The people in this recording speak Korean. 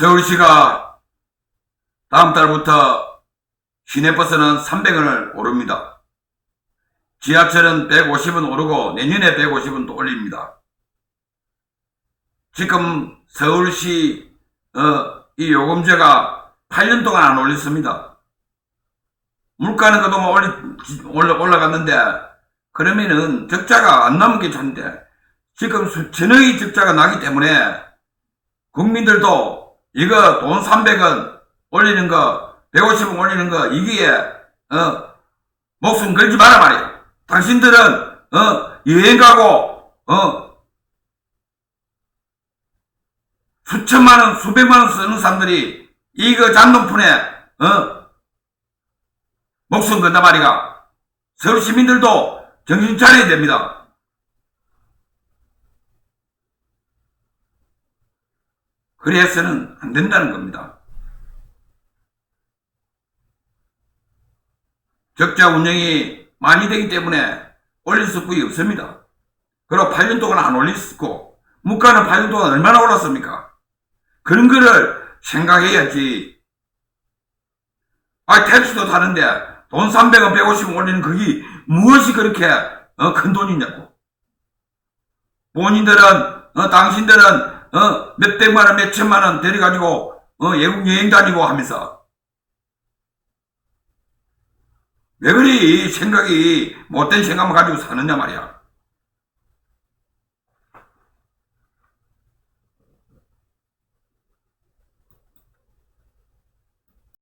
서울시가 다음 달부터 시내버스는 300원을 오릅니다. 지하철은 150원 오르고 내년에 150원 또 올립니다. 지금 서울시 어, 이 요금제가 8년 동안 안 올렸습니다. 물가는 그동안 올리, 올라, 올라갔는데 그러면은 적자가 안 남은 게 좋은데 지금 수천억의 적자가 나기 때문에 국민들도 이거 돈 300원 올리는 거 150원 올리는 거 이기에 어, 목숨 걸지 마라 말이야. 당신들은 어, 여행 가고 어, 수천만 원, 수백만 원 쓰는 사람들이 이거 잔돈푼에 어, 목숨 건다 말이가. 서울 시민들도 정신 차려야 됩니다. 그래서는 안 된다는 겁니다. 적자 운영이 많이 되기 때문에 올릴 수밖에 없습니다. 그리고 8년 동안 안 올렸고 물가는 8년 동안 얼마나 올랐습니까? 그런 거를 생각해야지. 아, 택시도 타는데 돈 300원, 150원 올리는 그게 무엇이 그렇게 어, 큰 돈이냐고. 본인들은, 어, 당신들은, 어, 몇백만 원, 몇천만 원 데려가지고, 어, 외국 여행 다니고 하면서. 왜 그리 생각이, 못된 생각만 가지고 사느냐 말이야.